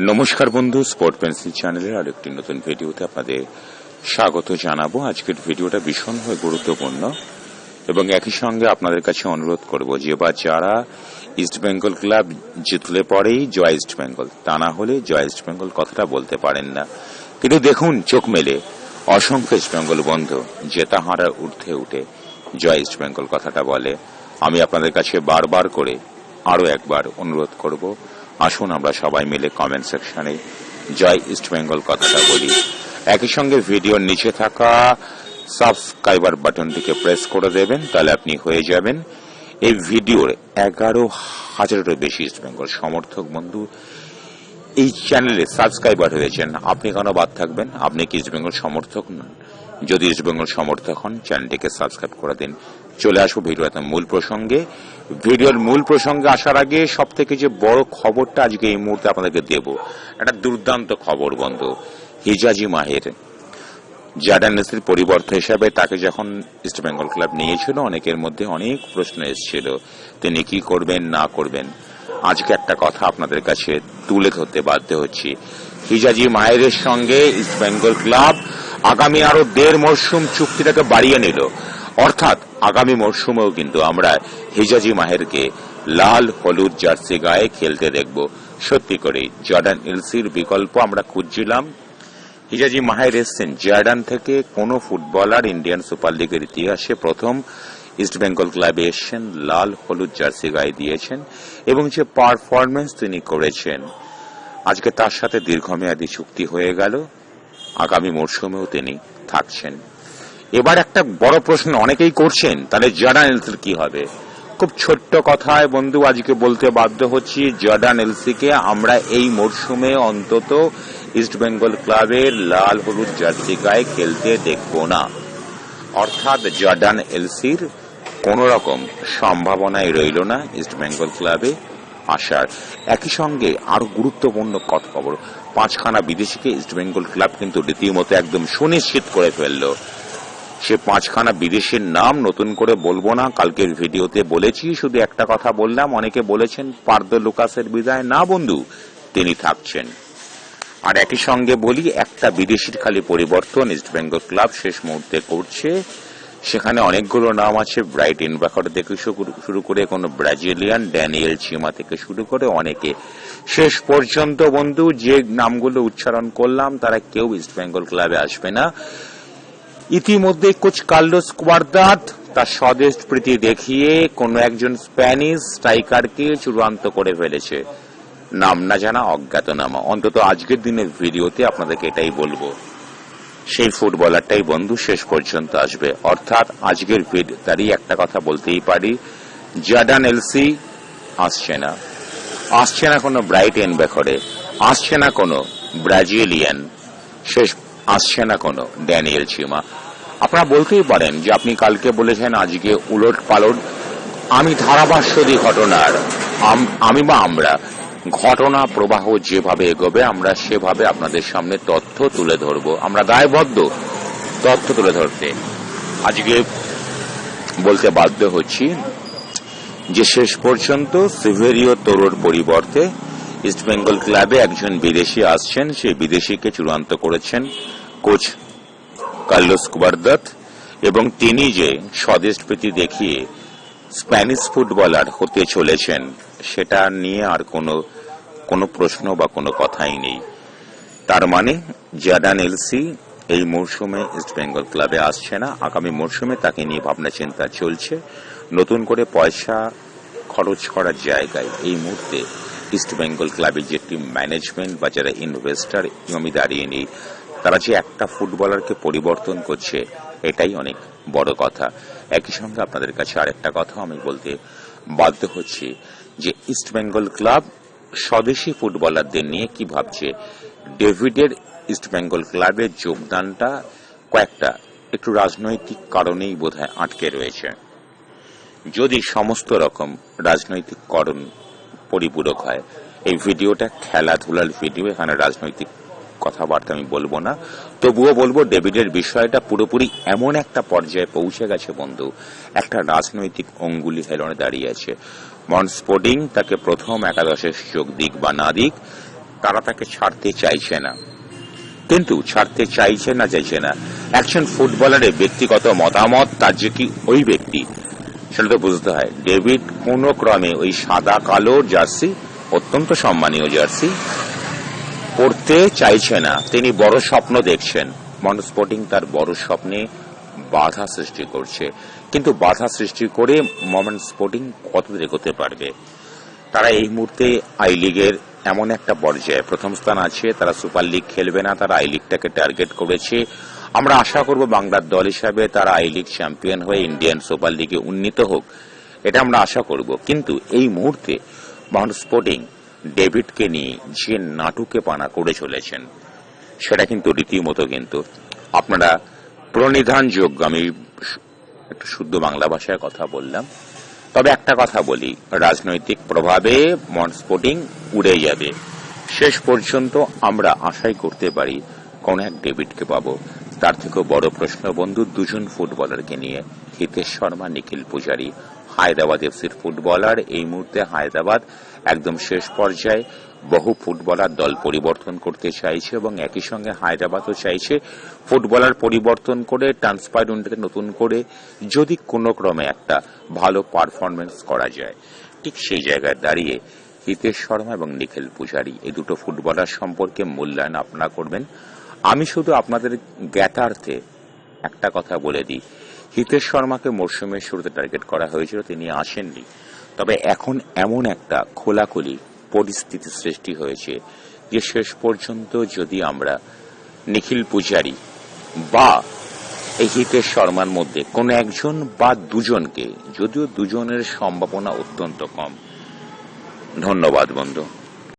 নমস্কার বন্ধু sport pencil চ্যানেলের আরেকটি নতুন ভিডিওতে আপনাদের স্বাগত জানাব। আজকের ভিডিওটা ভীষণভাবে গুরুত্বপূর্ণ এবং একই সঙ্গে আপনাদের কাছে অনুরোধ করব যে, বা যারা ইস্ট বেঙ্গল ক্লাব জিতলে পরেই জয় ইস্ট বেঙ্গল তা না হলে জয় ইস্ট বেঙ্গল কথাটা বলতে পারেন না। কিন্তু দেখুন, চোখ মেলে, অসংখ্য ইস্ট বেঙ্গল বন্ধু জেতা হারার ঊর্ধ্বে উঠে জয় ইস্ট বেঙ্গল কথাটা বলে। আমি আপনাদের কাছে বারবার করে আরও একবার অনুরোধ করব আসুন আমরা সবাই মিলে কমেন্ট সেকশনে জয় ইস্ট বেঙ্গল কথাটা বলি। একই সঙ্গে ভিডিওর নিচে থাকা সাবস্ক্রাইবার বাটনটিকে প্রেস করে দেবেন, তাহলে আপনি হয়ে যাবেন। এই ভিডিওর এগারো হাজারেরও বেশি ইস্ট বেঙ্গল সমর্থক বন্ধু এই চ্যানেলে সাবস্ক্রাইবার হয়েছেন। আপনি কেন বাদ থাকবেন? আপনি কি ইস্ট বেঙ্গল সমর্থক নন? যদি ইস্ট বেঙ্গল সমর্থক হন, চ্যানেলটিকে সাবস্ক্রাইব করে দিন। চলে আসব ভিডিও একদম মূল প্রসঙ্গে। ভিডিওর মূল প্রসঙ্গে আসার আগে সব থেকে যে বড় খবরটা আজকে এই মুহূর্তে আপনাদেরকে দেব, একটা দুর্দান্ত খবর বন্ধু, হিজাজি মাহের। জার্নালিস্টের পরিবর্তে হিসাবে তাকে যখন ইস্ট বেঙ্গল ক্লাব নিয়েছিল, অনেকের মধ্যে অনেক প্রশ্ন এসেছিল, তিনি কি করবেন, না করবেন। আজকে একটা কথা আপনাদের কাছে তুলে ধরতে বাধ্য হচ্ছি। হিজাজি মাহেরের সঙ্গে ইস্ট বেঙ্গল ক্লাব আগামী আরও দেড় মরশুম চুক্তিটাকে বাড়িয়ে নিল। অর্থাৎ আগামী মরশুমেও কিন্তু আমরা হিজাজি মাহেরকে লাল, হলুদ জার্সি গায়ে খেলতে দেখব। সত্যি করেই জর্ডান এলসির বিকল্প আমরা খুঁজছিলাম। হিজাজি মাহের এসছেন জর্ডান থেকে। কোন ফুটবলার ইন্ডিয়ান সুপার লিগের ইতিহাসে প্রথম ইস্ট বেঙ্গল ক্লাবে এসছেন, লাল, হলুদ জার্সি গায়ে দিয়েছেন এবং যে পারফরমেন্স তিনি করেছেন, আজকে তার সাথে দীর্ঘমেয়াদী চুক্তি হয়ে গেল। আগামী মরশুমেও তিনি থাকছেন। এবার একটা বড় প্রশ্ন অনেকেই করছেন, তাহলে জর্ডান এলসির কি হবে? খুব ছোট্ট কথায় বন্ধু আজকে বলতে বাধ্য হচ্ছি, জর্ডান এলসিকে আমরা এই মরশুমে অন্তত ইস্ট বেঙ্গল ক্লাবের লাল হলুদ জার্সি গায়ে খেলতে দেখব না। অর্থাৎ জর্ডান এলসির কোন রকম সম্ভাবনাই রইল না ইস্ট বেঙ্গল ক্লাবে আসার। একই সঙ্গে আরও গুরুত্বপূর্ণ কথা খবর পাঁচখানা বিদেশিকে ইস্ট বেঙ্গল ক্লাব কিন্তু রীতিমতো একদম সুনিশ্চিত করে ফেলল। সে পাঁচখানা বিদেশের নাম নতুন করে বলব না, কালকের ভিডিওতে বলেছি, শুধু একটা কথা বললাম, অনেকে বলেছেন পার্দ লুকাসের বিদায় না বন্ধু, তিনি থাকছেন। আর একই সঙ্গে বলি, একটা বিদেশির খালি পরিবর্তন ইস্ট বেঙ্গল ক্লাব শেষ মুহূর্তে করছে। সেখানে অনেকগুলো নাম আছে ব্রাইট ইন ইনবাকর থেকে শুরু- করে কোনো ব্রাজিলিয়ান ড্যানিয়েল চিমা থেকে শুরু করে অনেকে। শেষ পর্যন্ত বন্ধু, যে নামগুলো উচ্চারণ করলাম, তারা কেউ ইস্ট বেঙ্গল ক্লাবে আসবে না। ইতিমধ্যে কোচ কার্লোস কুয়ারদাত তার স্বদেশ প্রীতি দেখিয়ে কোনো একজন স্প্যানিশ স্ট্রাইকারকে চূড়ান্ত করে ফেলেছে। নাম না জানা অজ্ঞাতনামা অন্তত আজকের দিনের ভিডিওতে আপনাদেরকে এটাই বলব। সেই ফুটবলারটাই বন্ধু শেষ পর্যন্ত আসবে। অর্থাৎ আজকের ভিডিও তারই একটা কথা বলতেই পারি, জার্ডান এলসি আসছে না। আসছে না কোনো ব্রাইট এন বেখরে, আসছে না কোনো ব্রাজিলিয়ান, শেষ আসছে না কোনো ড্যানিয়েল চিমা। আপনারা বলতেই পারেন যে আপনি কালকে বলেছেন আজকে উলট পালট আমি ধারাভাষ্য দিই ঘটনার আমি বা আমরা ঘটনা প্রবাহ যেভাবে এগোবে, আমরা সেভাবে আপনাদের সামনে তথ্য তুলে ধরব। আমরা দায়বদ্ধ তথ্য তুলে ধরতে। আজকে বলতে বাধ্য হচ্ছি যে শেষ পর্যন্ত সিভেরিও তোরোর পরিবর্তে ইস্ট বেঙ্গল ক্লাবে একজন বিদেশি আসছেন। সেই বিদেশিকে চূড়ান্ত করেছেন কোচ কার্লোস কুবারদত এবং তিনি যে স্বদেশ প্রীতি দেখিয়ে স্প্যানিশ ফুটবলার হতে চলেছেন, সেটা নিয়ে আর কোনো কোনো প্রশ্ন বা কোনো কথাই নেই। তার মানে জাডান এলসি এই মরশুমে ইস্ট বেঙ্গল ক্লাবে আসছে না। আগামী মরশুমে তাকে নিয়ে ভাবনা চিন্তা চলছে। নতুন করে পয়সা খরচ করার জায়গায় এই মুহূর্তে ইস্ট বেঙ্গল ক্লাবের যে টিম ম্যানেজমেন্ট বা যারা ইনভেস্টার আমি দাঁড়িয়ে নেই, তারা যে একটা ফুটবলারকে পরিবর্তন করছে এটাই অনেক বড় কথা। একই সঙ্গে আপনাদের কাছে আরেকটা কথা আমি বলতে বাধ্য হচ্ছি যে ইস্ট বেঙ্গল ক্লাব স্বদেশি ফুটবলারদের নিয়ে কি ভাবছে? ডেভিডের ইস্ট বেঙ্গল ক্লাবের যোগদানটা কয়েকটা একটু রাজনৈতিক কারণেই বোধহয় আটকে রয়েছে। যদি সমস্ত রকম রাজনৈতিক করণ পরিপূরক হয়, এই ভিডিওটা খেলাধুলার ভিডিও, এখানে রাজনৈতিক কথাবার্তা আমি বলব না। তবুও বলব, ডেভিডের বিষয়টা পুরোপুরি এমন একটা পর্যায়ে পৌঁছে গেছে বন্ধু। একটা রাজনৈতিক অঙ্গুলি হেলনে দাঁড়িয়ে আছে। মন স্পোর্টিং তাকে প্রথম একাদশে সুযোগ দিক বা না দিক, তারা তাকে ছাড়তে চাইছে না। কিন্তু ছাড়তে চাইছে না চাইছে না। একজন ফুটবলারের ব্যক্তিগত মতামত, তার যে কি ওই ব্যক্তি, সেটা তো বুঝতে হয়। ডেভিড কোনো ক্রমে ওই সাদা কালো জার্সি, অত্যন্ত সম্মানীয় জার্সি পড়তে চাইছে না। তিনি বড় স্বপ্ন দেখছেন। মন স্পোর্টিং তার বড় স্বপ্নে বাধা সৃষ্টি করছে। কিন্তু বাধা সৃষ্টি করে মোমেন্ট স্পোর্টিং কত এগোতে পারবে? তারা এই মুহূর্তে আই লিগের এমন একটা পর্যায়ে। প্রথম স্থান আছে, তারা সুপার লিগ খেলবে না, তারা আই লিগটাকে টার্গেট করেছে। আমরা আশা করব বাংলার দল হিসাবে তারা আই লিগ চ্যাম্পিয়ন হয়ে ইন্ডিয়ান সুপার লিগে উন্নীত হোক। এটা আমরা আশা করব। কিন্তু এই মুহূর্তে মোহন স্পোর্টিং ডেভিডকে নিয়ে যে নাটুকে পানা করে চলেছেন, সেটা কিন্তু রীতিমতো কিন্তু আপনারা প্রণিধানযোগ্য, আমি একটু শুদ্ধ বাংলা ভাষায় কথা বললাম। তবে একটা কথা বলি, রাজনৈতিক প্রভাবে মন স্পোর্টিং উড়ে যাবে। শেষ পর্যন্ত আমরা আশাই করতে পারি কোন এক ডেভিডকে পাবো। তার থেকেও বড় প্রশ্ন, বন্ধু, দুজন ফুটবলারকে নিয়ে হিতেশ শর্মা, নিখিল পূজারী হায়দ্রাবাদ এফসির ফুটবলার। এই মুহূর্তে হায়দ্রাবাদ একদম শেষ পর্যায়ে বহু ফুটবলার দল পরিবর্তন করতে চাইছে এবং একই সঙ্গে হায়দ্রাবাদও চাইছে ফুটবলার পরিবর্তন করে ট্রান্সফার উইন্ডোতে নতুন করে যদি কোনো ক্রমে একটা ভালো পারফরমেন্স করা যায়। ঠিক সেই জায়গায় দাঁড়িয়ে হিতেশ শর্মা এবং নিখিল পূজারী এই দুটো ফুটবলার সম্পর্কে মূল্যায়ন আপনারা করবেন। আমি শুধু আপনাদের জ্ঞাতার্থে একটা কথা বলে দিই। হিতেশ শর্মাকে মরশুমের শুরুতে টার্গেট করা হয়েছিল, তিনি আসেননি। তবে এখন এমন একটা খোলাখুলি পরিস্থিতি সৃষ্টি হয়েছে যে শেষ পর্যন্ত যদি আমরা নিখিল পূজারী বা এই হিতেশ শর্মার মধ্যে কোন একজন বা দুজনকে, যদিও দুজনের সম্ভাবনা অত্যন্ত কম। ধন্যবাদ, বন্ধু।